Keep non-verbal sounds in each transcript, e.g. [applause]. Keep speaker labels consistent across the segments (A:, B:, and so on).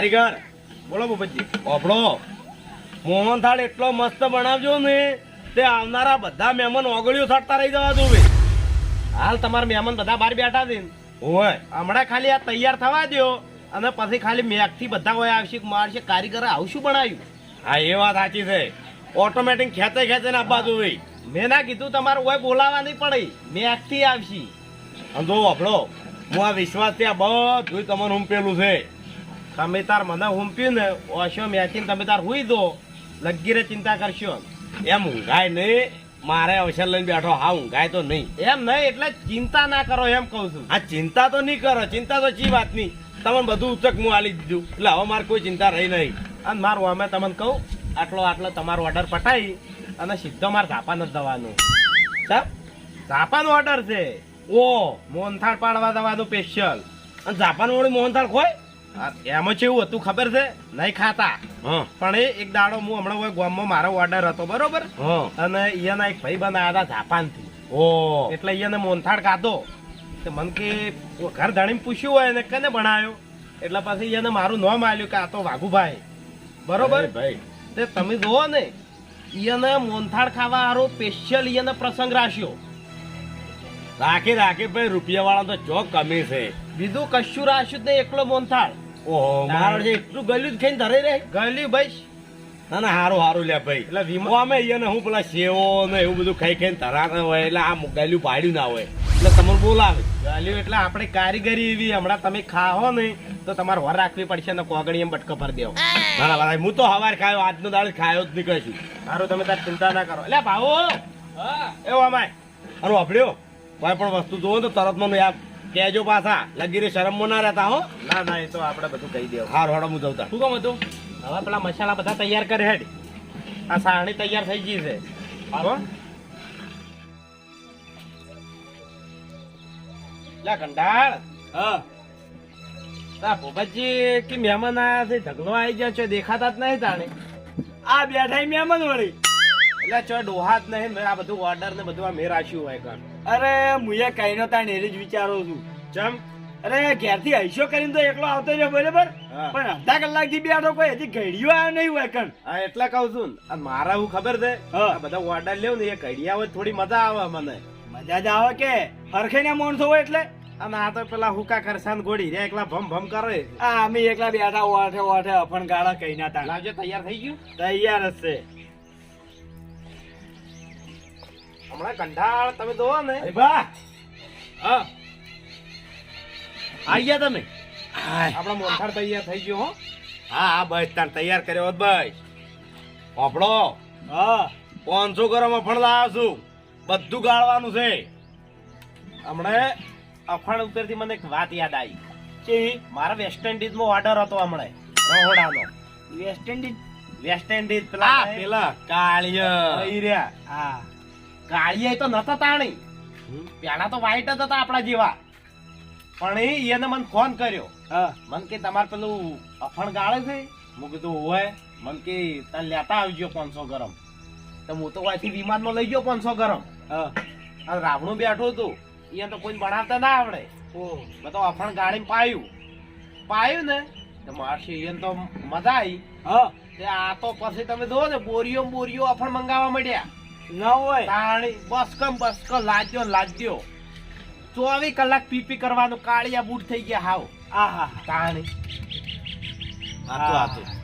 A: કારીગર બોલો ભૂપતજી. મોહન મોહનથાળ એટલો મસ્ત બનાવજો ને તે આવનારા બધા મહેમાન ઓગળીઓ થડતા રહી જવા દો ભાઈ. હાલ તમારા મહેમાન બધા બહાર બેઠા છે. ઓય હમણાં ખાલી આ તૈયાર થવા દ્યો અને પછી ખાલી મેઘથી બધા હોય આવશે મારશે કારીગર આવું શું બનાવ્યું. હા એ વાત સાચી છે. ઓટોમેટિક ખેંચે ખેંચે ને આપવા દો ભાઈ. મેં ના કીધું તમારે ઓય બોલાવા નહીં પડે. મેઘથી આવશે. અને જો આપણો હું આ વિશ્વાસથી આ બધું તમને હુંપેલું છે. તમે તાર મને હુંપ્યું ને ઓશો મેચીને તમે તાર હુઈ દો. લગીરે ચિંતા કરશો. એમ ઊંઘાય નહીં. મારે અવસર લઈને બેઠો. હા ઊંઘાય તો નહીં. એમ નહીં એટલે ચિંતા ના કરો એમ કહું છું. હા ચિંતા તો નહીં કરો. ચિંતા તો ચી વાત નહીં. તમને બધું ઉચક હું આલી દીધું. એટલે હવે મારે કોઈ ચિંતા રહી નહીં. અને મારું અમે તમને કહું આટલો આટલો તમારો ઓર્ડર પટાઈ અને સીધો મારે ધાપા નથી દવાનું. જાપાન ઓર્ડર છે. ઓ. મોહનથાળ પાડવા દવાનું સ્પેશિયલ અને જાપાન વાળું મોહનથાળ ખોય? એમાં કેવું હતું ખબર છે? નહીં ખાતા. પણ એ એક દાડો હું હમણાં હોય ગામમાં મારો ઓર્ડર હતો બરોબર? અને અહીંયાના એક ભાઈ બનાવ્યા હતા જાપાનથી. ઓ. એટલે અહીંયા મોહનથાળ ખાધો. તો મને કે ઘર ધણીને પૂછ્યું હોય ને કને ભણાયો? એટલે પછી એને મારું નામ આવ્યું કે આ તો વાઘુભાઈ. બરોબર? ભાઈ. તે તમે જુઓ ને ઈયને મોહનથાળ ખાવા હારો સ્પેશિયલ એને પ્રસંગ રાખ્યો. રાખી રાખી ભાઈ રૂપિયા વાળા તો ચોક કમી છે. બીજું કશું રાખ્યું જ નહીં એકલો મોનથાળ. ઓહો મારો જે એટલું ગલ્યું જ ખાઈને ધરાઈ રે ગલ્યું ભાઈ? ના ના હારું હારું લે ભાઈ. એટલે વીમો અમે અહીંયા હું પેલા સેવો ને એવું બધું ખાઈ ખાઈને ધરાતા હોય એટલે આ ગલ્યું પાડ્યું ના હોય. એટલે તમને બોલાવે. ગલ્યું એટલે આપણે કારીગરી એવી હમણાં તમે ખાઓ ને તો તમારે વર રાખવી પડશે ને કોગણી એમ બટકો ભરી દેવો. ના ના હું તો હવાર ખાયો આજનો દાળ ખાયો જ નહીં કશું. સારું તમે તાર ચિંતા ના કરો. એટલે ભાવો! એવો અમાય અરે વાપર્યો? કોઈ પણ વસ્તુ જોવો તો તરત મને યાદ કહેજો પાછા. લગીરે શરમમાં ના રહેતા હો. ના ના એ તો આપણે બધું કહી દેવું. હાર હોડો હું જવતા શું કામ હતું? હવે પેલા મસાલા બધા તૈયાર કરે હેડ. આ સારણી તૈયાર થઈ ગઈ છે. લા કંડાળ હા. તા ભૂપતજી કે મહેમાન આયા છે? ઢગલો આવી ગયા છે. દેખાતા જ નહીં તાણે. આ બેઠા મહેમાન વળી. એટલે ચો ડોહાત નહીં મેં આ બધું ઓર્ડર ને બધું આ મેં રાખ્યું હોય કાન
B: અરે મુએ કઈ નો તાણ એ જ વિચારો છું.
A: ચમ?
B: અરે ઘેરથી હૈસો કરીને તો એકલો આવતો રહ્યો બરાબર? પણ અડધા કલાકથી બેઠો કોઈ હજી ઘડિયો આવ્યો નહીં હોય કણ
A: હા એટલે કહું છું. મારા હું ખબર છે? બધા ઓર્ડર લેવું ને એ ઘડિયા હોય થોડી મજા આવે મને.
B: મજા જ આવે કે? હરખે ને માણસો હોય એટલે?
A: અને આ તો પેલા હુકા કરસાન ગોળી રે એકલા ભમ ભમ કરે.
B: આ અમે એકલા બેઠા ઓઠે ઓઠે અફણ ગાળા કઈ ના તા
A: લાવજો તૈયાર થઈ ગયું?
B: તૈયાર જ
A: હમણાં કંઠાળ તમે જોવો ને.
B: અરે બા
A: હા. આવી ગયા તમે?
B: હાય.
A: આપણા મોનથાળ તૈયાર થઈ ગયો હો. હા હા બસ તાર તૈયાર કર્યો હોત ભાઈ. પોપડો
B: હા.
A: પાંચસો ગ્રામ અફણ લાવ્યો છું. બધું ગાળવાનું છે. હમણે અફણ ઉપરથી મને એક વાત યાદ આવી.
B: કે
A: મારા વેસ્ટ ઇન્ડિઝમાં ઓર્ડર હતો હમણે રહોડાનો.
B: વેસ્ટ ઇન્ડિઝ
A: વેસ્ટ ઇન્ડિઝ પેલા પેલા. કાળિયા.
B: હા.
A: કાળિયા તો નતા તાણી. પેલા તો વાઈટ જ હતા આપણા જેવા. પણ એ એને મને ફોન કર્યો.
B: હા.
A: મન કે તમારે પેલું અફણ ગાળે છે? હું કીધું હોય મન કે તને લેતા આવજો પાંચસો ગરમ. તો હું તો અહીંથી વિમાનમાં લઈ ગયો પાંચસો ગરમ. અને રાવણું બેઠું હતું. એ તો કોઈ બનાવતા ના આવડે. મેં તો અફણ ગાળીને પાયું. પાયું ને? તો મારશી એને તો મજા આવી
B: હા.
A: તે આ તો પછી તમે જોવો ને બોરીઓ બોરીઓ અફણ મંગાવવા માંડ્યા.
B: ના હોય.
A: તાણી બસકમ બસકો લાદ્યો ને ચોવીસ કલાક પીપી કરવાનું કાળિયા બૂટ થઈ ગયા હાવ.
B: આહા.
A: તાણી.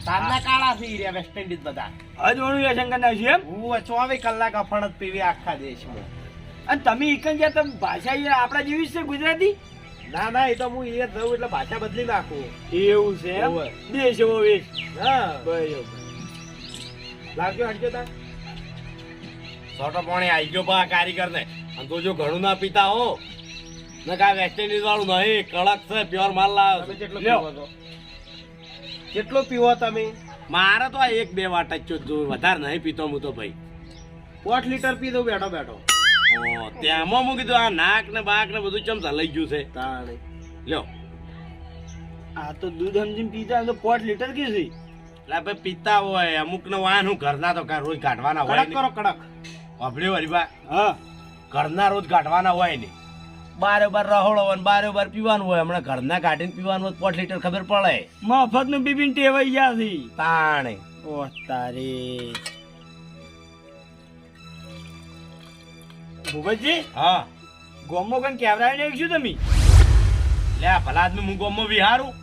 A: તારના કાળા થઈ રહ્યા વેસ્ટ ઇન્ડિઝ બધા.
B: અજોણું વ્યસન કરી નાખ્યું
A: હું ચોવીસ કલાક અફણ જ પીવી આખા દેશમાં.
B: અને તમે એકન જ્યાં તમે ભાષા આપણા જેવી છે ગુજરાતી?
A: ના ના એ તો હું એ જ એટલે ભાષા બદલી નાખું.
B: એવું છે એમ? દેશ
A: હા. લાગ્યો હટજો તાર? સોટો પાણી આવી ગયો બા કારીગર ને અને તો જો ઘણું ના પીતા હો. ને કા વેસ્ટ ઇન્ડિઝ વાળું નહીં. કડક છે પ્યોર માલ લાવ કેટલો પીવો છો? કેટલો પીવો તમે? મારે તો આ એક બે વાટ જ વધારે નહીં પીતો હું તો ભાઈ. પોટ લીટર પી દઉં બેઠો બેઠો. ત્યાંમાં મૂકી કીધું આ નાક ને બાક ને બધું ચમચા લઈ ગયું છે? તાણે. લ્યો.
B: આ તો દૂધ સમજીને પીતા તો પોટ લીટર કે છે
A: એટલે ભાઈ પીતા હોય અમુક ને વાહન હું ઘરના તો કાંઈ રોજ કાઢવાના હોય કડક કરો કડક. વાપર્યો હરિભાઈ
B: હા.
A: ઘરના રોજ કાઢવાના હોય ને.
C: બારે બાર રહોડો હોય ને બારે બાર પીવાનું હોય. હમણાં ઘરના કાઢીને પીવાનું હોય પોઠ લીટર ખબર પડે.
B: મફતનું પીપીન ટેવાઈ ગયા
C: તાણે.
B: ઓ તારી. ભૂપતજી
C: હા.
B: ગોમો કઈ કેવરાય ને શું તમે?
C: લે ભલા આદમી હું ગોમો વિહારું.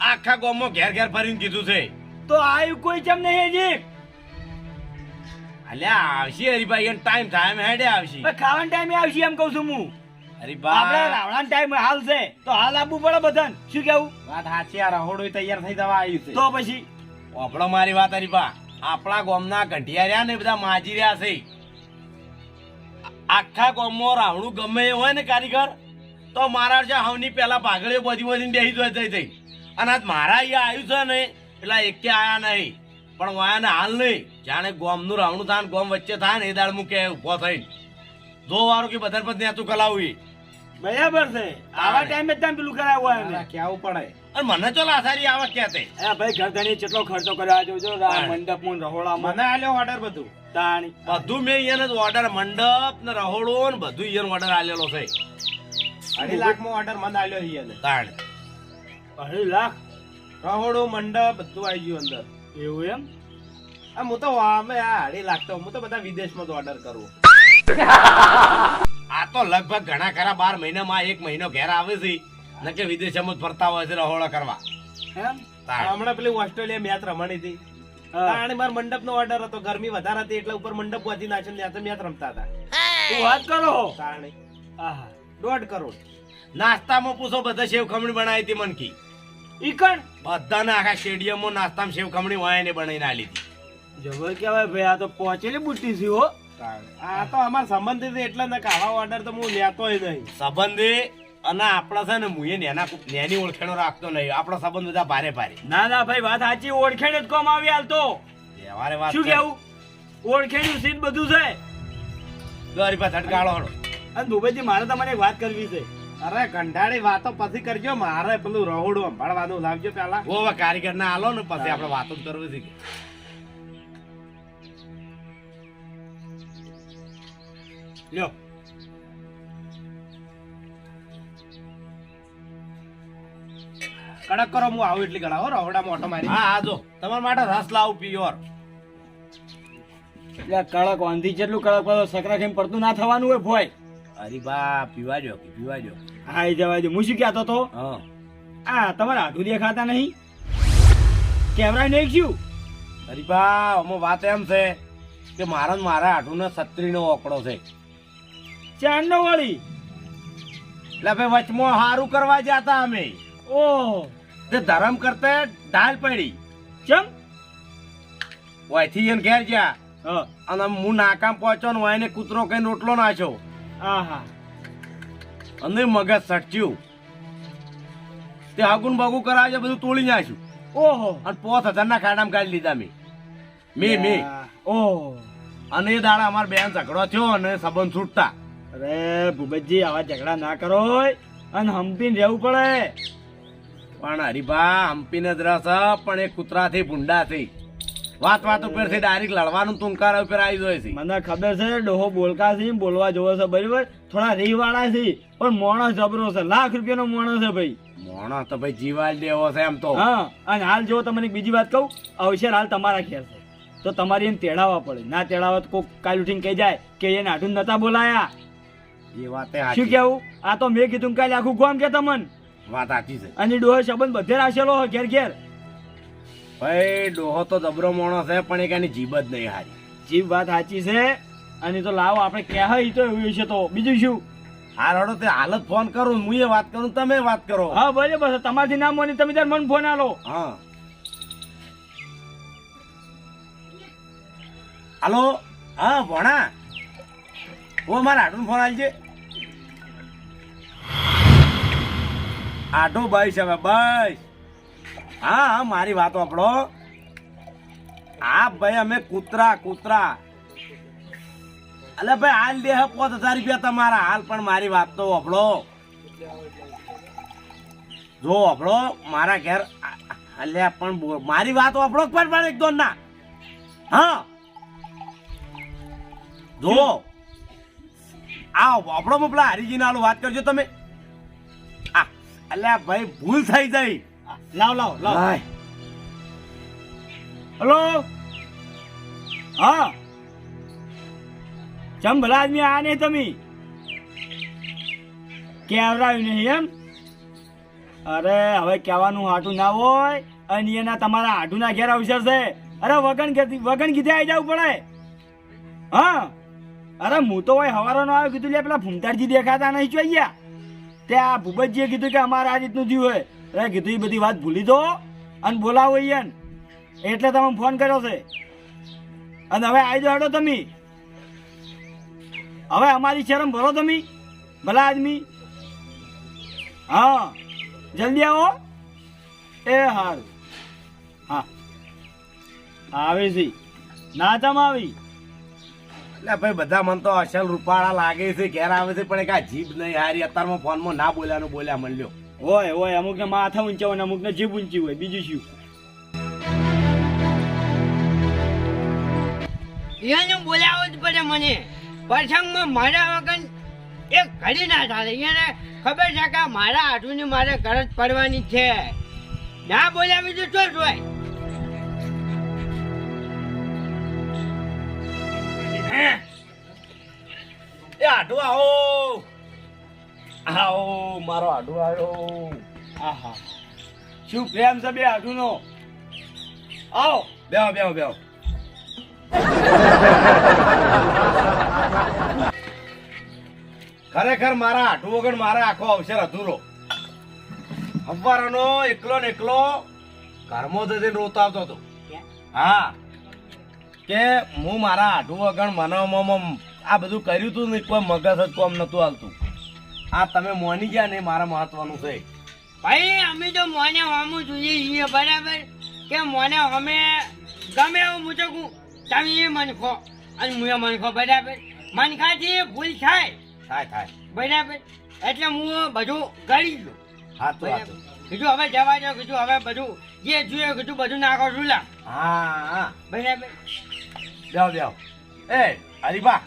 C: આખા ગોમમાં ઘેર ઘેર ફરીને કીધું છે.
B: તો આયુ કોઈ ચમ નહીં હજી?
C: અલ્યા આવશે હરીભાઈ એને ટાઈમ થાય એમ હેડે આવશે.
B: ખાવાના ટાઈમે આવશે એમ કહું છું હું. આપણે
C: હરીભાઈ
B: રાવણાનો ટાઈમ હાલ છે તો હાલ આપવું પડે બધાને. શું કેવું?
C: વાત સાચી આ રહોડું તૈયાર થઈ જવા આવ્યું છે.
B: તો પછી?
C: આપણો મારી વાત હરીભા. આપણા ગામના ગંઠિયા રહ્યા ને બધા માજી રહ્યા છે. આખા ગામમાં રાવણું ગમે એ હોય ને કારીગર તો મારા જે હવની પેલા પાઘડીઓ બધી બધી બેસી જોઈ થઈ થઈ અને આજ મારા અહીંયા આવ્યું છે ને પેલા એકે આયા નહીં. પણ વાયાને હાલ નહીં. જાણે ગોમનું રાવણું થાય ને ગોમ વચ્ચે થાય ને એ દાળ મૂકે ઊભો થઈને. જો વારો કે બધા પર ત્યાં તું કલાવી
B: બરાબર છે. આવા ટાઈમે તમે પેલું કરાવવું હોય ને
C: કેવું પડે? અને મને તો લાસારી આવક ક્યાં તે?
B: એ ભાઈ ઘરધણી કેટલો ખર્ચો કર્યો જોજો મંડપ મુન રહોળા
C: મને આલ્યો ઓર્ડર બધું.
B: તાણી.
C: બધું મેં અહીંયા ઓર્ડર મંડપ ને રહોળો ને બધું અહીંયા ઓર્ડર આલેલો છે.
A: અઢી લાખ લાખમાં ઓર્ડર મને આલ્યો એને
C: તાણ.
B: અઢી લાખ?
A: રહોળો મંડપ બધું આવી ગયું અંદર.
B: એવું એમ?
A: આ હું તો અમે આ હાડી લાગતો હું તો બધા વિદેશમાં તો ઓર્ડર કરું.
C: આ તો લગભગ ઘણા ખરા બાર મહિનામાં એક મહિનો ઘેર આવે છે. ને કે વિદેશમાં જ ફરતા હોય છે રહોળો કરવા.
B: એમ?
A: હમણાં પેલી ઓસ્ટ્રેલિયા મેચ રમણી હતી.
B: હા.
A: માર મંડપ નો ઓર્ડર હતો ગરમી વધારે હતી એટલે ઉપર મંડપ વધી નાખીને ત્યાં તો મેચ રમતા હતા.
B: તું વાત કરો.
A: તાણે.
B: આહા.
A: દોઢ કરોડ.
C: નાસ્તામાં પૂછો બધા શેવ ખમણી બનાવી હતી મનકી.
B: ઈકણ.
C: બધાને આખા સ્ટેડિયમમાં નાસ્તામાં સેવ ખમણી વાયને બનાવીને આ લીધી
B: જબર કહેવાય ભાઈ આ તો પહોંચેલી બુટ્ટી છે હો.
A: આ તો અમાર સંબંધિત એટલે ને કાવા ઓર્ડર તો હું લેતોય નહીં.
C: સંબંધી અને આપણા છે ને મુએ નેના નેની ઓળખેણો રાખતો નહીં. આપણો સંબંધ બધા ભારે ભારે.
B: ના ના ભાઈ વાત સાચી ઓળખેણ જ કોમ આવી હાલ તો.
C: વ્યવહારે વાત
B: શું કેવું? ઓળખેણ્યું સીન બધું છે?
C: દોરી પર ધટકાળો
B: અને દુબઈથી મારે તમારે એક વાત કરવી છે.
A: અરે કંટાળી વાતો પછી કરજો મારે પેલું રહોડું સંભાળવાનું લાવજો પેલા.
C: ઓ કારીગર ના આલો ને પછી આપણે વાતો કરવી હતી
B: લ્યો.
A: કડક કરો હું આવું એટલી ગળા હો રહોડા મોટો મારી
C: હા હા જો. તમારા માટે રસ લાવું પ્યોર.
B: એટલે કડક વાંધી જેટલું કડક પડો સકરા ખેમ પડતું ના થવાનું હોય ભોય.
C: અરે બા પીવા જો પીવા જો
B: હા એ જવા જો હું શું કહેતો તો આ તમારા હાથું દેખાતા નહીં? કેમેરા નહીં ગયું
C: અરે બા અમો વાત એમ છે કે મારા ને મારા આઠું છત્રીનો ઓકડો છે.
B: ચાંદ નો વાળી.
C: એટલે ભાઈ વચમાં હારું કરવા જતા અમે.
B: ઓહ.
C: તે ધરમ કરતે ઢાલ પડી.
B: ચમ?
C: વાયથી એને ઘેર ગયા.
B: હા.
C: અને હું નાકામ પહોંચ્યો ને ઓયને કૂતરો કઈ રોટલો નાખ્યો. અને મગજ સટચ્યું તે હગુન બગુ કરાવે બધું તોડી નાખ્યું.
B: ઓહો.
C: અને પોત હજારના ખાડામાં કાઢી લીધા મેં. મેં મેં.
B: ઓહ.
C: અને એ દાડા અમાર બેન ઝઘડો થયો અને સંબંધ છૂટતા.
B: અરે ભૂપતજી આવા ઝઘડા ના કરો અને હંપીને રહેવું પડે.
C: પણ હરીભા હંપીને જ રસ પણ એ કૂતરાથી ભૂંડાથી વાત વાત ઉપરથી ડાયરેક્ટ લડવાનું તુંકાર ઉપર આવી ગયો છે.
B: મને ખબર છે ડોહો બોલકા છે બોલવા જોવો છે બરાબર? થોડા રીહ વાળા છે પણ મોણસ જબરો છે લાખ રૂપિયાનો મોણસ છે ભાઈ.
C: મોણસ તો ભાઈ જીવાલ દેવો છે એમ તો.
B: હા અને હાલ જો તમને બીજી વાત કહું અવસર હાલ તમારા ઘેર છે. તો તમારી એને તેડાવવા પડે. ના તેડાવવા તો કોક કાલ ઉઠીને કહી જાય કે એને આઠું નતા બોલાયા.
C: એ વાતે
B: શું કેવું આ તો મેં કીધું કાલે આખું ગોમ કે તમને?
C: વાત સાચી છે.
B: અને ડોહો સંબંધ બધે રાખેલો ઘેર ઘેર.
C: ભાઈ ડોહો તો જબરો માણસ છે પણ એક એની જીભ જ નહીં હારી.
B: જીભ વાત સાચી છે અને તો લાવો આપણે કહેવાય તો એવું છે તો. બીજું શું?
C: હા રડો તે હાલત ફોન કરું હું એ વાત કરું તમે વાત કરો.
B: હા ભલે બસ તમારથી ના મોની તમે તાર મને ફોન આલો.
C: હા. હાલો? હા ભણા? હું મારા આટલું ફોન આલજે. આટો ભાઈ છે હવે બસ હા હા મારી વાત આપણો હા ભાઈ અમે કૂતરા કૂતરા. અલે ભાઈ, હાલ દે પોત હજાર રૂપિયા તમારા. હાલ પણ મારી વાત તો આપણો જો આપણો મારા ઘેર અલે પણ મારી વાત આપણો પણ પણ એક ના? હા. જો. આ આપણો પેલા હરીજીને નાલું વાત કરજો તમે. આ અલ્યા, ભાઈ, ભૂલ થઈ ગઈ.
B: લાવ લાવ લાવ. હલો હા ચમ ભલા આદમી આ નહીં તમે કે આવરાયું નહીં એમ અરે હવે કહેવાનું હાટું ના હોય અને એના તમારા હાટું ના ઘેર અવસર છે અરે વગન વગન કીધે આવી જવું પડે હા અરે હું તો હોય હવારો નો આવ્યો કીધું લે પેલા ભૂમતારજી દેખાતા નહીં જોઈએ તે આ ભૂપતજીએ કીધું કે અમારે આ રીતનું થયું હોય અરે કીધું એ બધી વાત ભૂલી દો અને બોલાવો અહીંયા એટલે તમે ફોન કર્યો છે. અને હવે આવી જાડો તમે. હવે અમારી શરમ ભરો તમે, ભલા આદમી. હા, જલ્દી આવો. એ, હારું. હા. આવે છે. ના તમ આવી.
C: એટલે ભાઈ, બધા મન તો અસલ રૂપાળા લાગે છે, ઘેર આવે છે, પણ એક આ જીભ નહીં હારી. અત્યારમાં ફોનમાં ના બોલ્યાનું બોલ્યા મળ્યો.
B: હોય હોય અમુક ને માથા ઊંચા હોય ને અમુક ને જીભ ઊંચી હોય બીજું શું?
D: એને બોલાવવું જ પડે મને. પ્રસંગમાં મારા વગર એક ઘડી ના ચાલે. એને ખબર છે કે મારા હાથુની મારે ગરજ પડવાની છે. ના બોલાવી તો શું જોય
C: એ આઢો આવો. આવો મારો આઢો આવ્યો.
B: આહા. શું પ્રેમ છે બે હાથુનો આવો
C: બેહો બેહો બેહો. ખરેખર મારા આઠું વગર મારા આખો અવસર અધૂરો. હવારનો એકલો ને એકલો ઘરમાં જઈને રોતો આવતો હતો. હા. કે હું મારા આઠું વગર મનાવવામાં આ બધું કર્યું હતું ને કોઈ મગજ જ કોમ નતું હાલતું. આ તમે મોની ગયા ને મારા મહત્વનું છે.
D: ભાઈ અમે તો મોને હમું જોઈએ છીએ બરાબર? કે મોને અમે ગમે એવું મૂચકું તમે એ મનખો. અને હું એ મનખો બરાબર? મનખાથી ભૂલ થાય.
C: થાય થાય.
D: બરાબર? એટલે હું બધું કરી લઉં
C: હા તો
D: કીધું હવે જવા દો કીધું હવે બધું જે જોઈએ કીધું બધું નાખો છું
C: હા હા.
D: બરાબર?
C: જાઓ જાઓ એ હરીબા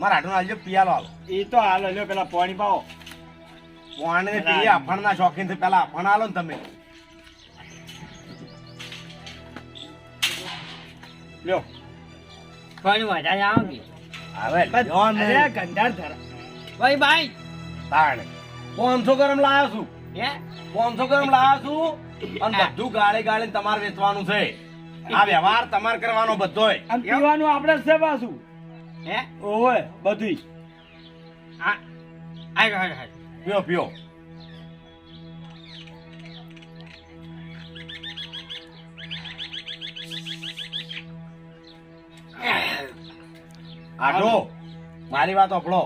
C: મારા આઠું આજે પિયાલો આલો
B: એ તો હાલ લ્યો પેલા પાણી પાવો.
C: પાણી પીએ અફણના શોખીનથી પેલા અફણ આલો ને તમે.
B: લ્યો.
D: પણ મજા આવો કે?
C: હવે લ્યો ને.
B: અરે ગંધાર ધરા.
D: ભાઈ ભાઈ.
C: તાણ. પાંચસો ગરમ લાયો છું.
D: હે?
C: પોંચો ગરમ લાયો છું. અને બધું ગાળે ગાળે તમારે વેચવાનું છે. આ વ્યવહાર તમારે કરવાનો બધોય.
B: આમ પીવાનું આપણે છે પાછું.
D: હે?
B: ઓવે બધું.
D: આ આયો આયો આયો.
C: પીઓ પીઓ આટો મારી વાત ઓપડો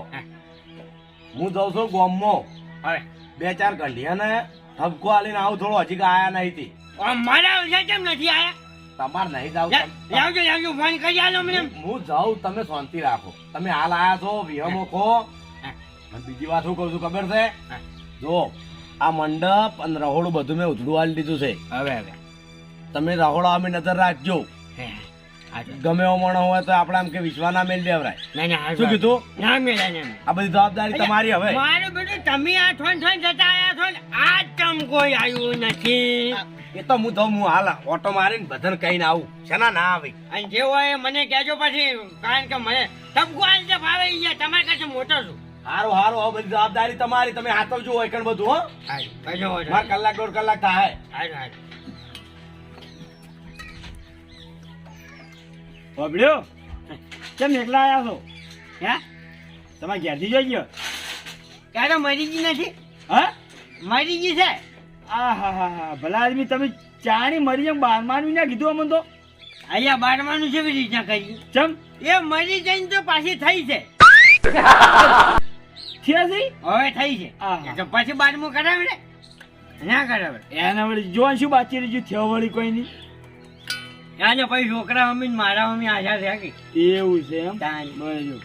C: હું. જઉં છું ગોમમાં.
D: હવે
C: બે ચાર ઘંટિયાને ઠપકો આલીને આવું થોડો. હજી આયા નહીં તી.
D: આ મારા વિશે કેમ નથી આયા?
C: તમારે નહીં જાવ
D: લાવજો લાવજો ફોન કરી આલો મને.
C: હું જાઉં તમે શાંતિ રાખો. તમે હાલ આયા છો વિહમો ખો. અને બીજી વાત શું કહું છું ખબર છે? જો આ મંડપ અને રહોડું બધું મેં ઉધડું આલી દીધું છે.
D: હવે હવે.
C: તમે રહોડો અમે નજર રાખજો. ગમે એવો મણો હોય તો આપણે આમ કે વિશ્વા ના મેળ દેવરાય
D: આજો.
C: શું કીધું?
D: ના
C: આ બધી જવાબદારી તમારી હવે.
D: મારું બેટું તમે આ થોન થોન જતા આયા છો ને આ ચમ કોઈ આવ્યું નથી.
C: એ તો હું તો હું હાલ ઓટો મારીને બધન કહીને આવું. શેના ના આવે?
D: અને જે હોય એ મને કહેજો પછી કારણ કે મને તબકો આલ જે ભાવે તમારે તમારી કાছে મોટો છું.
C: હારું હારો હવે બધી જવાબદારી તમારી. તમે હાથવજો હોય કણ બધું હો. માર. કલાક દોઢ કલાક થાય.
B: બબડ્યો? કેમ એકલા આવ્યા છો?
D: હે?
B: તમારે ઘેરથી જઈ ગયો?
D: ક્યારે મરી ગઈ નથી?
B: હા?
D: મરી ગઈ છે?
B: આ હા હા હા. ભલા આદમી તમે ચાણી મરી જેમ બારમાનું ના કીધું અમને તો?
D: અહીંયા બારમાનું કેવી રીતના કરી
B: ચમ?
D: એ મરી જઈને તો પાછી થઈ છે.
B: છે?
D: હવે થઈ છે. તો પછી બારમું કરાવે ને? ના કરાવે.
B: એના વળી જોવાનું શું બાકી રહ્યું થયો વળી કોઈ નહીં?
D: એને પછી છોકરા મમ્મી મારા મમ્મી આશા છે કે?
B: એવું છે એમ. બરાબર.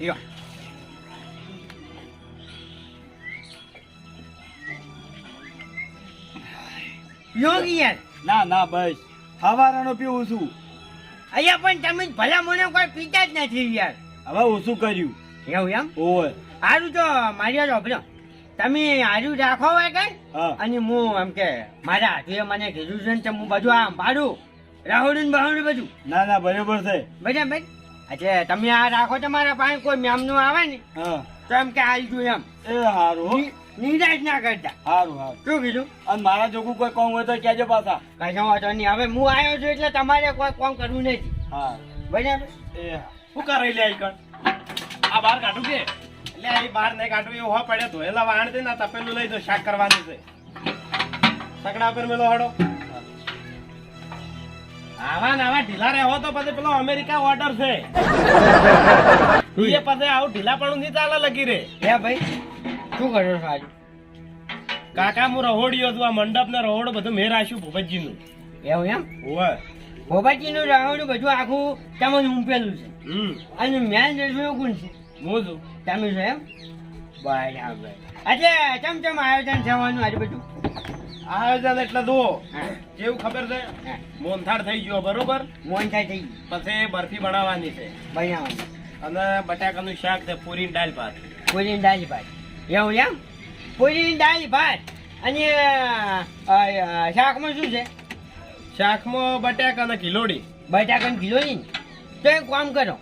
D: યો યોગી યાર.
B: ના ના બસ. હવારાનો પીવું છું.
D: અહીંયા પણ તમે ભલા મને કોઈ પીતા જ નથી યાર.
B: હવે ઓછું કર્યું?
D: એવું એમ?
B: ઓય.
D: હારું તો મારી વાપરો તમે હારું રાખો હોય કઈ? અને હું એમ કે મારા હાથે મને કીધું છે ને હું બધું આમ ભાડું રાહુડું ને બહાડું બધું.
B: ના ના બરોબર છે.
D: બરાબર? એટલે તમે આ રાખો તમારા પાસે કોઈ મેમનું આવે ને
B: હા.
D: તો એમ કે આલતું એમ.
B: એ સારું હો.
D: નિ- નિરાશ ના કરતા.
B: સારું સારું
D: શું કીધું?
B: અને મારા જોગું કોઈ કોમ હોય તો કહેજો પાછા.
D: કઈ વાંધો નહીં. હવે હું આવ્યો છું એટલે તમારે કોઈ કોમ કરવું નથી.
B: હા.
D: બરાબર?
B: એ
C: શું કરે લે આઈ આ બહાર કાઢું કે?
A: એટલે એ બહાર નહીં કાઢું એવું હો પડે. ધોયેલા વાણ દે ને તપેલું લઈ દો શાક કરવાનું છે. સકડા પર મેલો હડો. આવા ને આવા ઢીલા રહેવો તો પછી પેલો અમેરિકા ઓર્ડર છે. એ પછી આવું ઢીલા પણ નહીં ચાલે લગી રે.
D: હે ભાઈ શું કરો છો આજે?
A: કાકા હું રહોડિયો છું આ મંડપ ને રહોડો બધું મેં રાખ્યું ભૂપતજી નું
D: એવું એમ?
A: ઓવે
D: ભોપાજીનું રાવણું બધું આખું તમને ઉંપેલું છે.
A: હમ.
D: અને મેન રસોઈ કોણ છે?
A: હું છું.
D: તમે છો એમ? બરાબર. એટલે ચમ ચમ આયોજન થવાનું આજે બધું?
A: આયોજન એટલે જુઓ કેવું ખબર છે. મોનથાળ થઈ ગયો બરોબર?
D: મોનથાળ થઈ ગયું.
A: પછી બરફી બનાવવાની છે.
D: બનાવવાની.
A: અને બટાકાનું શાક છે પૂરી ને દાળ ભાત.
D: પૂરીની દાળ ભાત. એવું એમ? પૂરીની દાળ ભાત. અને શાકમાં શું છે?
A: શાકમાં બટાકા અને કિલોડી
D: બટાકા ને નહીં તો એક કામ કરો?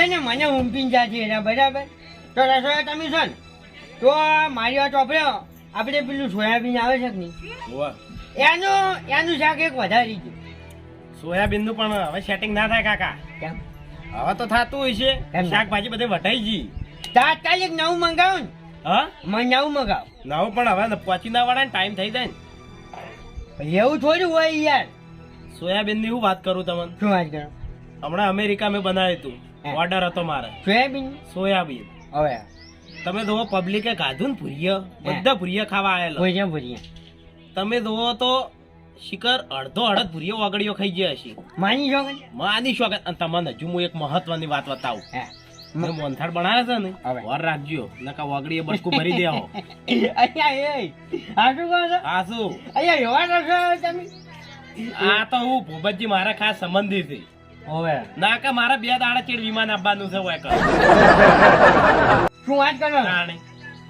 D: એને મને ઊંપીને જાતી એના બરાબર. તો રસોયા તમે છો ને? તો મારી વાત વાપર્યો આપણે પેલું સોયાબીન આવે છે કે નહીં? એનું એનું શાક એક વધારી ગયું.
A: સોયાબીનનું પણ હવે સેટિંગ ના થાય કાકા.
D: કેમ?
A: હવે તો થતું હોય છે. શાકભાજી બધે વટાઈ ગઈ.
D: તાત્કાલિક નવું મંગાવો ને.
A: હા?
D: મને નવું મંગાવ.
A: નવું પણ હવે પહોંચી ના વાળા ટાઈમ થઈ જાય ને.
D: એવું થોડું હોય યાર.
A: સોયાબીનની હું વાત કરું તમને?
D: શું વાત કરો?
A: હમણાં અમેરિકા મેં બનાવ્યું હતું. ઓર્ડર હતો મારે.
D: સોયાબીન?
A: સોયાબીન.
D: હવે?
A: તમે જોવો પબ્લિકે કાધું ને ભૂરિયા. બધા ભૂરિયા ખાવા આવેલો.
D: હોય છે ભૂરીય.
A: તમે જોવો તો શિખર અડધો અડધ ભૂરીયો વગડીઓ ખાઈ ગયા હશે.
D: માની છો
A: માની શોખ. અને તમને હજુ હું એક મહત્વની વાત બતાવું. મોનથાળ બનાવે છે ને વાર રાખજો. નકા વાગડીએ બટકું ભરી [laughs] દેવો.
D: અહીંયા એ આ શું કહો છો?
A: આ શું?
D: અહીંયા એવા રસો તમે?
A: આ તો હું ભૂપતજી મારા ખાસ સંબંધી છે
D: હવે.
A: ના કે મારા બે દાડા ચેડ વિમાન આપવાનું છે હોય
D: શું વાત કરો?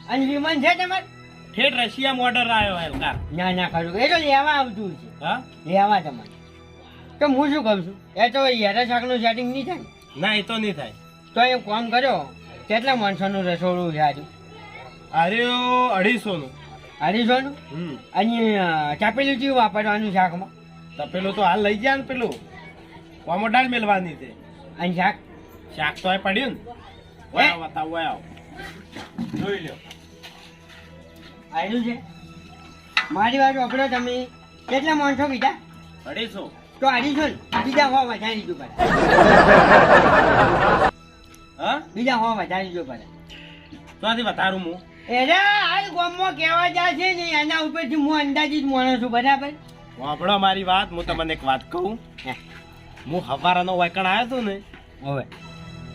D: અને વિમાન છે તમારે?
A: ઠેઠ રશિયા ઓર્ડર આવ્યો હે કાર
D: ના ના ખરું. એ તો લેવા આવતું છે.
A: હા?
D: લેવા તમારે. તો હું શું કહું છું? એ તો હેરા શાકનું સેટિંગ નહીં થાય ના
A: એ તો નહીં થાય.
D: તો એ કોમ કર્યો કેટલા માણસોનું રસોડું છે આજુ?
A: અરે
D: અઢીસોનું.
A: હમ.
D: અને અ, ચાપેલું ચીવું વાપરવાનું શાકમાં
A: તો પેલું તો હાલ લઈ જાય ને પેલું. દાળ મેલવાની તે
D: અને શાક?
A: શાક તો એ પડ્યું ને. વયા બતાવ આવ. જોઈ લ્યો.
D: આવ્યું છે? મારી વાત વાપરો તમે. કેટલા માણસો બીજા
A: અઢીસો.
D: તો અઢીસો બીજા હોવા વધારી દીધું [laughs]
A: હા?
D: બીજા હો વધારી દીધું પડે
A: તો આથી વધારું હું
D: એટલે હાલ ગામમાં કહેવા જાય છે ને એના ઉપરથી હું અંદાજિત માણસ છું બરાબર?
A: વાપડો મારી વાત હું તમને એક વાત કહું.
D: હે.
A: હવારાનો વાયકણ આવ્યો હતો ને
D: હવે.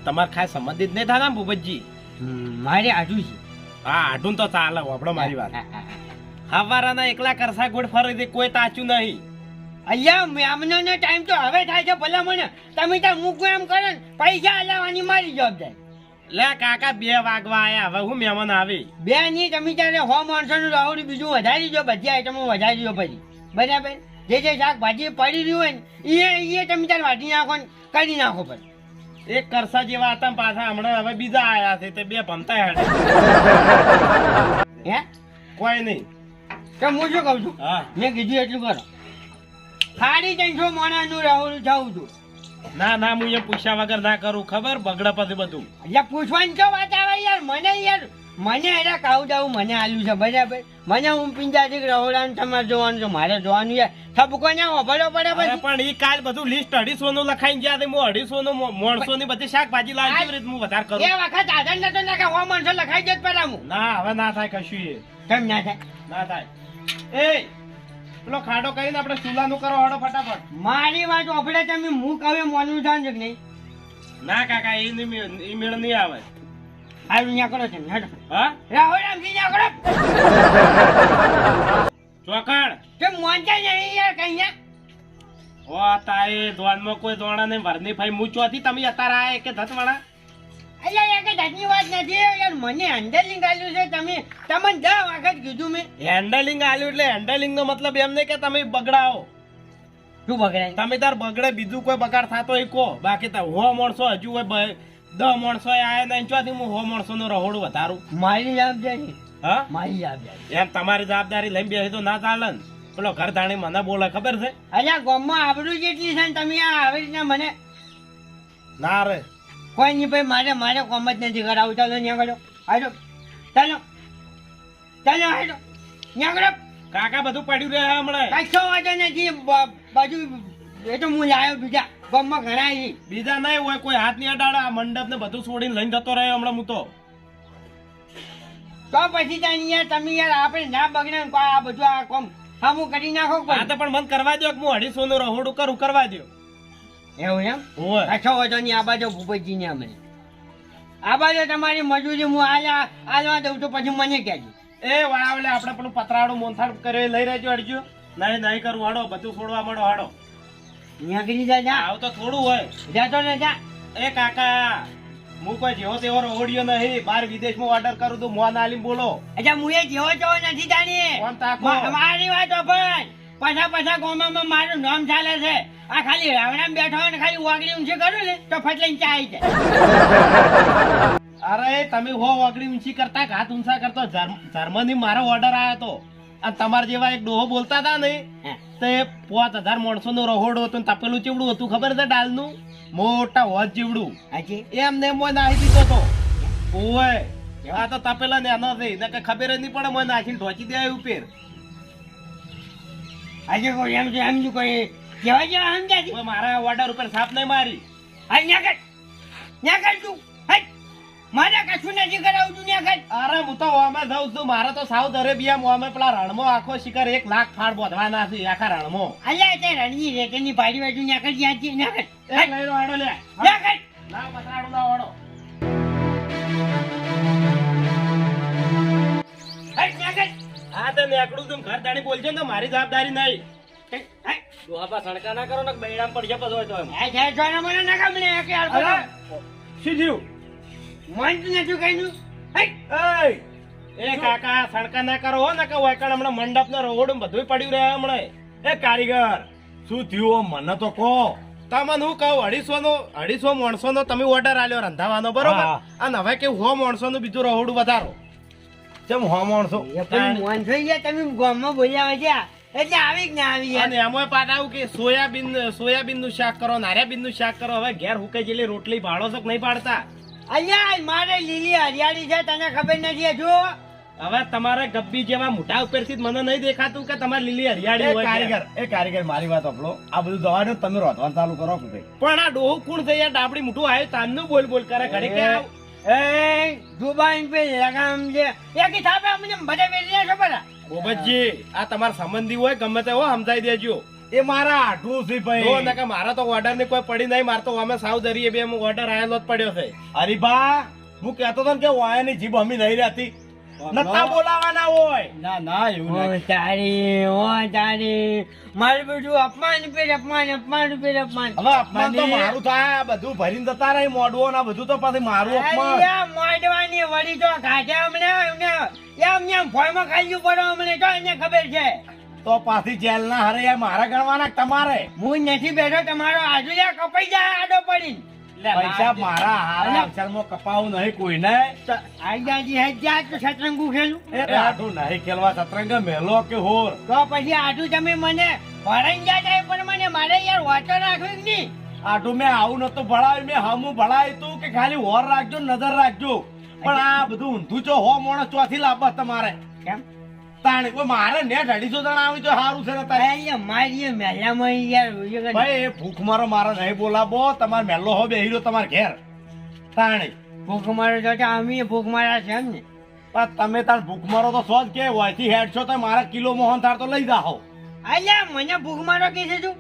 A: તમારે ખાસ સંબંધિત નહીં થતા ને ભૂપતજી?
D: મારે આજુ છે.
A: હા આઢું તો ચાલે વાપડો મારી વાત. હવારાના એકલા કરસા ગોળ ફરી દે કોઈ તાચું નહીં.
D: અલ્યા મેમનો ટાઈમ તો હવે થાય છે ભલા મને. તમે ત્યાં એમ કરો ને પૈસા હલાવવાની મારી જવાબદારી.
A: લે કાકા બે વાગવા આયા. હવે હું મહેમાન આવી.
D: બે નહીં તમે ત્યારે હો માણસોનું રાવડી બીજું વધારી દો બધી આઈટમો વધારી દો પછી. બરાબર? જે જે શાકભાજી પડી રહ્યું હોય ને એ એ તમે ત્યારે વાટી નાખો ને કરી નાખો પછી.
A: એક કરસા જેવા હતા પાછા હમણાં હવે બીજા આયા છે તે બે ભમતા હેડે.
D: હે?
A: કોઈ નહીં.
D: તો હું શું કહું છું?
A: હા.
D: મેં કીધું એટલું કરો. સાડી ત્રણસો નું રાહુલ જાઉં છું.
A: ના ના હું એ પૂછ્યા વગર ના કરું ખબર? બગડા પછી બધું.
D: એટલે પૂછવાની શું વાત આવે યાર? મને યાર મને એટલે કાવું જાવું મને આલ્યું છે બરાબર? મને હું પિંજાથી રહોડાનું તમારે જોવાનું છે મારે જોવાનું યાર ઠપકો ને વાપરવો પડે પછી.
A: પણ ઈ કાલ બધું લિસ્ટ અઢીસો નું લખાઈ ગયા હું અઢીસો નું મોણસો ની બધી શાકભાજી લાવી રીત હું વધારે
D: એ વખત આધાર નતો નાખે હો માણસો લખાઈ જત પેલા હું.
A: ના હવે ના થાય કશું એ.
D: કેમ ના થાય?
A: ના થાય. એ પેલો ખાડો કરીને આપણે ચૂલાનું કરો હડો ફટાફટ.
D: મારી વાત ઓફડે તમે હું કહે મોનવું જાણ છે નહીં?
A: ના કાકા એ નહીં મેળ- નહીં આવે.
D: હારું અહીંયા કરો છે હેડો.
A: હા?
D: આમ ત્યાં કરો.
A: ચોકડ
D: કે મોનતા નહીં યાર કઈયા
A: ઓ તાએ દોણમાં કોઈ દોણા નહીં વરની ભાઈ હું ચોથી તમે અત્યારે આયા કે ધતવાળા
D: અલ્યા યાર કઈ જાતની વાત નથી યાર મને હેન્ડલિંગ આલ્યું છે. તમે તમને દસ વખત કીધું મેં.
A: હેન્ડલિંગ આલ્યું એટલે હેન્ડલિંગ નો મતલબ એમ નહીં કે તમે બગડાવો.
D: શું બગડાય?
A: તમે તાર બગડે બીજું કોઈ બગાડ થતો હોય કહો. બાકી તો હો માણસો હજુ હોય દહ માણસો આયા નહીં ચોથી હું હો માણસો નું રહોડું વધારું.
D: મારી જવાબદારી.
A: હા?
D: મારી જવાબદારી.
A: એમ તમારી જવાબદારી લઈને બેસી તો ના ચાલે ને. પેલો ઘર ધાણી મને બોલે ખબર છે?
D: અલ્યા ગામમાં આબરૂ જેટલી છે ને તમે આ આવી રીતના મને
A: ના રે.
D: કોઈ નહીં ભાઈ મારે મારે કોમ જ નથી કરાવું ચાલો ત્યાં કરો હાલો. ચાલો. ચાલો હાલો. ત્યાં કરો
A: કાકા બધું પડ્યું રહે હમણાં.
D: કશો વાંધો નથી. બાજુ એ તો હું લાવ્યો બીજા. ગામમાં ઘણા છે.
A: બીજા નહીં હોય કોઈ હાથ નહીં અડાડે. આ મંડપ ને બધું છોડીને લઈને જતો રહ્યો હમણાં હું તો.
D: તો પછી ત્યાં યાર તમે યાર આપણે ના બગડે આ બધું આ કોમ. હા હું કરી નાખો
A: આ તો પણ મન કરવા દો કે હું અઢીસો નું રહોડું કરું કરવા દો
D: એવું એમ?
A: હોય.
D: તો નહીં આ બાજુ ભૂપતજી ને અમે. આ બાજુ તમારી મજૂરી હું આલા આલવા દઉં તો પછી મને કહેજો.
A: એ વાળાવલે આપણે પેલું પતરાળું મોનથાળ કરે લઈ રહેજો અડજો. નહીં નહીં કરું હાડો બધું છોડવા માંડો હાડો.
D: ત્યાં કરી જા જા.
A: આવ તો થોડું હોય.
D: જાતો ને જા.
A: એ કાકા હું કોઈ જેવો તેવો રોડિયો નહીં. બાર વિદેશમાં ઓર્ડર કરું તો મોન આલીમ બોલો.
D: અચ્છા હું એ જેવો તેવો નથી જાણી? મારી વાત ભાઈ પાછા પાછા ગોમામાં મારું નામ ચાલે છે. આ ખાલી રાવણામ બેઠો હોય ને ખાલી વાગડી ઊંચી કરો ને તો ફટલાઈને ચા આવી જાય.
A: અરે તમે હો વાગડી ઊંચી કરતા હાથ ઊંચા કરતો? જર્મની મારો ઓર્ડર આવ્યો હતો અને તમારા જેવા એક ડોહો બોલતા હતા ને તો એ પાંચ હજાર માણસો નું રહોડું હતું તપેલું ચીવડું હતું ખબર છે ડાલનું? મોટા હોજ
D: ચીવડું.
A: એમને એમ નાહી દીધો તો. ઓય આ તો તપેલા ને એનો થઈ ને કઈ ખબર જ નહીં પડે મને નાખીને ઢોચી દે ઉપર.
D: આજે કોઈ એમ છે એમ જો કોઈ જેવા સમજાતી
A: ઓય મારા ઓર્ડર ઉપર સાપ નહીં મારી.
D: હાલ ન્યાકડ ન્યાકડ તું. હાલ મારે કશું નથી કરાવું તું ન્યા કર.
A: અરે હું તો ઓમે જાઉં છું. મારે તો સાઉથ અરેબિયા ઓમે પેલા રણમો આખો શિકાર એક લાખ ફાળ બોધવાના છે આખા રણમો.
D: અલ્યા તે રણજી રેતની પાડી બાજુ ન્યાકડ જ્યાં છે ન્યાકડ
A: એ
D: હાલ,
A: આડો લે.
D: ન્યાકડ
A: ના પતરાડો ના ઓડો.
D: હાલ,
A: હા તો નેકડું તું ઘર દાણી બોલજો તો મારી જવાબદારી નહીં. સણકા ના કરો ને બૈરામ પડશે બધો હોય તો એમ.
D: આ છે જોઈને મને ના ગમે કે હાલ બોલો.
A: શું
D: મન તું નથી કહીનું
A: એ કાકા સણકા ના કરો હો ને કે વાયકણ હમણાં મંડપ ને રોડ બધું પડ્યું રહ્યા હમણાં.
C: એ કારીગર શું થયું મને તો કહો.
A: તમને હું કહું અઢીસો નો અઢીસો માણસો નો તમે ઓર્ડર આલ્યો રંધાવાનો બરોબર? અને હવે કે હો માણસો નું બીજું રહોડું વધારો.
C: કેમ હો માણસો.
D: એ થઈ ગયા તમે ગામમાં બોલ્યા ગયા એટલે આવી જ ના આવી
A: અને એમાં પાછા આવું કે સોયાબીન સોયાબીનનું શાક કરો નારિયાબીનનું શાક કરો હવે ઘેર હુકે જેલી રોટલી ભાડો છો કે નહીં પાડતા
D: અલ્યા મારે લીલી હરિયાળી છે તને ખબર નથી જો
A: હવે તમારે ગબ્બી જેવા મોટા ઉપરથી જ મને નહીં દેખાતું કે તમારે લીલી હરિયાળી હોય
C: કારીગર એ કારીગર મારી વાત આપડો આ બધું દવા દો તમે રોધવાનું ચાલુ કરો કે
A: પણ આ ડોહું કુણ થઈ યાર? ડાબડી મોટું આવ્યું તાનનું બોલ બોલ કરે ઘડી કે.
D: એ જુબાન પે લગામ છે એક હિસાબે મને બધા બેસી છો બધા
A: આ તમારા સંબંધી હોય ગમે તે હો સમજાઈ દેજો.
C: એ મારા આઠું છે
A: જો
C: ભાઈ
A: નકર મારા તો ઓર્ડરની કોઈ પડી નહીં માર તો અમે સાઉથ બે હું ઓર્ડર આયેલો જ પડ્યો છે.
C: હરીભા હું કહેતો હતો ને કે વાયાની જીભ અમી નહીં રહેતી. નતા બોલાવાના હોય. ના ના એવું
D: તારી ઓ તારી. મારું બધું અપમાન પે અપમાન અપમાન પે અપમાન.
C: હવે અપમાન તો મારું થાય બધું ભરીને જતા રહે મોડવો ના બધું તો પછી મારું અપમાન.
D: અલ્યા, વળી તો ખાધા અમને અમને એમ એમ ભોયમાં ખાઈ પડો અમને તો એને ખબર છે.
C: તો પાછી જેલ ના હરે યાર મારા ગણવાના તમારે?
D: હું નથી બેઠો તમારો આજુ કપાઈ જાય આડો પડીને.
C: પૈસા મારા હારા અક્ષરમાં કપાવું નહીં કોઈને.
D: તો આજાજી હે જ્યાં તો શતરંગ ખેલું.
C: એ આઠું નહીં ખેલવા શતરંગ મેલો કે હોર?
D: તો પછી આઠું તમે મને ભરાઈ જાય પણ મને મારે યાર વાંચો રાખવી નહીં.
C: આઠું મેં આવું નતું ભણાવ્યું મેં હમું ભણાવ્યું તું કે ખાલી હોર રાખજો નજર રાખજો. પણ આ બધું ઊંધું છો હો મોણસ ચોથી લાભ તમારે.
D: કેમ?
C: તાણી કોઈ મારે નેટ અઢીસો જણા આવી તો સારું છે ને તારે
D: મારી મહેલામાં યાર
C: ભાઈ એ ભૂખ મારો મારા નહીં બોલાવો. તમારે મેલો હો બેહીરો તમારે ઘેર. તાણે.
D: ભૂખ મારો તો તો અમે ભૂખ મારા છે એમ ને.
C: પણ તમે તાર ભૂખ મારો તો સો જ કે હોયથી હેડ છો તો મારા કિલો મોહન થાર તો લઈ જાઓ.
D: અલ્યા મને ભૂખ મારો કે છે તું?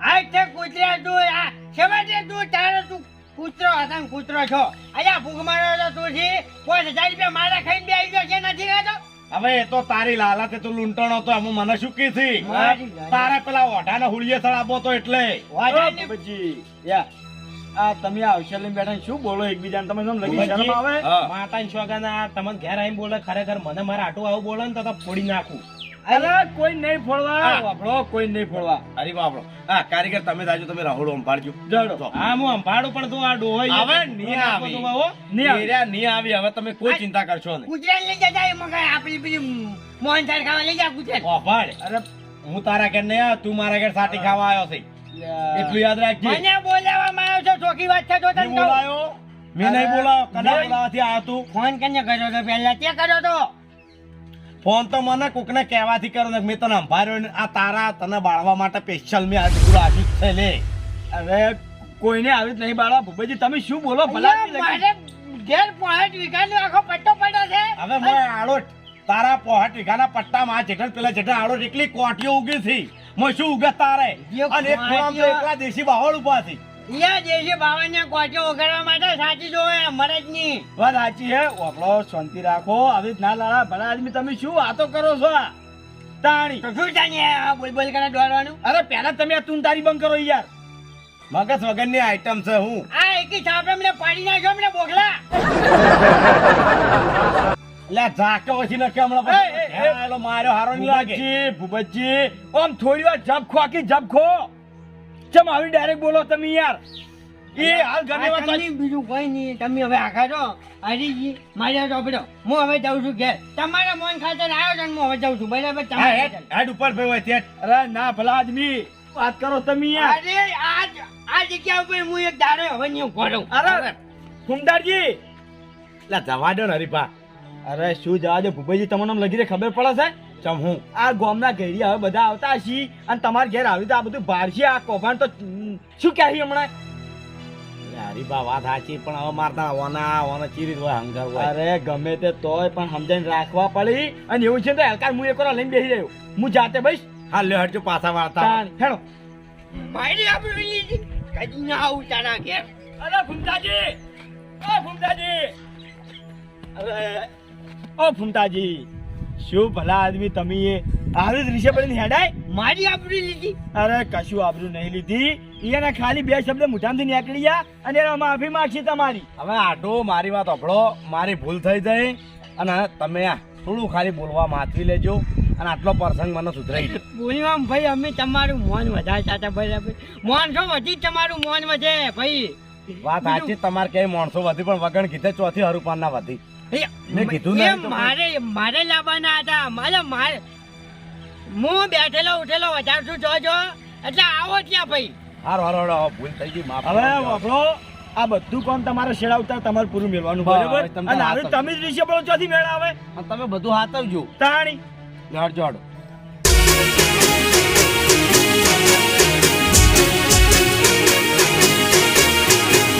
D: આ છે કૂતરા તું આ શેમાં તું? તારે તું કૂતરો હતા ને કૂતરો છો. અલ્યા ભૂખ મારો તો તું છે. પાંચ હજાર રૂપિયા મારા ખાઈને બે આવી ગયો છે નથી ખાતો?
C: હવે એ તો તારી લાલા તે તું લૂંટણો હતો એમ મને શું કીધી? તારા પેલા પેલા ઓઢાના હુળીએ સળાબો તો એટલે.
B: આ તમે આવશે લઈને બેઠા શું બોલો એકબીજાને? તમે એમ લગી શરમ આવે?
C: હા.
A: માતાની સોગાના તમને ઘેર આવીને બોલે ખરેખર મને મારા આટું આવું બોલે ને તો તો ફોડી નાખું.
B: અરે કોઈ નહીં ફોડવા.
C: હા.
B: કોઈ નહીં ફોડવા.
C: અરે બાપડો હા કારીગર તમે જાજો તમે રાહુલ સંભાળજો
B: જડો.
A: હા હું અંભાડું પણ તું આ ડોહો
C: હવે નહીં આવી.
B: નહીં
C: નહીં આવી. હવે તમે કોઈ ચિંતા કરશો નહીં.
D: ગુજરાત લઈ જતા એમાં આપણી પેલી મોહન થાળ ખાવા લઈ જા ગુજરાત
C: ઓભાડ
B: અરે
C: હું તારા ઘેર નહીં આવ્યો તું મારા ઘેર સાટી ખાવા આવ્યો છે. એટલું યાદ રાખજે.
D: મને બોલાવવામાં આવ્યો છે ચોખી વાત છે તો તને
C: બોલાયો. મેં નહીં બોલાવ
B: કદાચ.
C: બોલાવાથી આવ્યો તું.
D: ફોન કરીને કર્યો તો પહેલા તે કર્યો તો.
C: ફોન તો મને કોકને કહેવાથી કરો ને મેં તને અંભાર્યો આ તારા તને બાળવા માટે સ્પેશિયલ મેં આ દીકરો આશિક છે લે.
B: હવે કોઈને આવી જ નહીં બાળવા. ભૂપેજી તમે શું બોલો? ભલા
D: ઘેર પાંચ વીઘાનો આખો પટ્ટો પડ્યો છે.
C: હવે મને આડોટ તારા પોહટ વીઘાના પટ્ટામાં જેઠળ પેલા જેઠળ આડોટ એકલી કોટીઓ ઉગી હતી મેં શું ઉગે તારે? અને એક ખૂણામાં તો એકલા દેશી બાહોળ ઊભા હતી
D: અહીંયા દેશી બાવનને કોચો ઉગાડવા માટે સાચી જોવે મરજની
B: વાત સાચી હે શાંતિ રાખો. આવી ના લાડા ભલા આદમી તમે શું વાતો કરો છો? તાણી.
D: તો શું જાણીએ આ બોલ બોલ કરે દોડવાનું?
B: અરે પહેલા તમે આ તુંતારી બંધ કરો યાર.
C: મગજ વગરની આઈટમ છે હું.
D: આ એકી છાપે મને પાડી નાખ્યો મને બોખલા.
C: એટલે ઝાકે ઓછી નખે હમણાં
B: એ, એ,
C: પછી.
B: એ.
C: માર્યો હારો નહીં લાગે.
B: ભૂપતજી ભૂપતજી આમ થોડી વાર જબ ખો આખી જબ ખો ચમ આવી ડાયરેક્ટ બોલો તમે યાર. એ હાલ
D: ઘરે
B: વાત
D: બીજું કોઈ નહીં. તમે હવે આખા છો. હરીજી મારે ચોપડો હું હવે જાઉં છું ઘેર. તમારા મન ખાતર આવ્યો છે હું હવે જાઉં છું. બરાબર?
C: હેડ, ઉપર ભાઈ હોય ત્યાં.
B: અરે ના ભલા આદમી વાત કરો તમે યાર.
D: અરે આજ આ જગ્યા ઉપર હું એક દાડો હવે નહીં ઘોડો
B: અરે ફુમદારજી
C: લા જવા દો ને હરીફા.
B: અરે શું જવા દે? ભૂપેજી તમને આમ લગી રે ખબર પડે છે?
C: ચમ હું?
B: આ ગામના ઘેરી હવે બધા આવતા છી અને તમારા ઘેર આવી તો આ બધું બહાર છે આ કૌભાંડ તો શું કહે હમણાં?
C: હરીફા વાત સાચી પણ હવે મારતા ઓના ઓના ચીરી હોય હંગાર હોય.
B: અરે ગમે તે તોય પણ સમજાઈને રાખવા પડી. અને એવું છે ને તો હલકા હું એક લઈને બેસી રહ્યો હું જાતે બસ.
C: હા લ્યો હટજો પાછા વાળતા
B: હેણો.
D: મારી આપણે કદી ના આવું તારા ઘેર.
B: અરે ઓ ફૂમતાજી અરે ઓ ફૂમતાજી શું ભલા આદમી તમે એ આવી જ રીસે હેડાય?
D: મારી આબરૂ લીધી.
B: અરે કશું આબરૂ નહીં લીધી. એને ખાલી બે શબ્દ મુઠામથી નીકળી ગયા અને એના માફી માંગશે તમારી.
C: હવે આટો મારી વાત અભળો મારી ભૂલ થઈ જાય અને તમે આ થોડું ખાલી બોલવા માથવી લેજો અને આટલો પ્રસંગ મને સુધરાઈ ગયો
D: બોલવામાં ભાઈ અમે તમારું મોન વધારતા હતા ભાઈ મોન છો વધી જ તમારું મોન વધે ભાઈ.
C: વાત સાચી તમારે ક્યાંય માણસો વધી પણ વગણ કીધે ચોથી હરુપાન ના વધી મેં કીધું
D: એ મારે મારે. લાવવાના હતા. મારે મારે. હું બેઠેલો ઉઠેલો વધારશું જો જો. એટલે આવો ત્યાં ભાઈ.
C: હારો હારો હારો ભૂલ થઈ ગઈ માફ
B: હવે આપણો આ બધું કામ તમારે શેડાવતા તમારે પૂરું મેળવાનું બરાબર?
C: તમને
B: અને હવે તમે જ રીસે પડો ચોથી મેળ આવે.
C: તમે બધું હાથવજો
B: તાણી.
C: હટજો હટો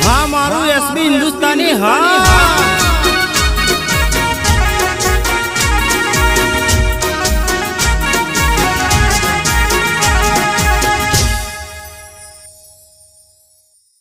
E: હા મારું એસબી હિન્દુસ્તાની હા.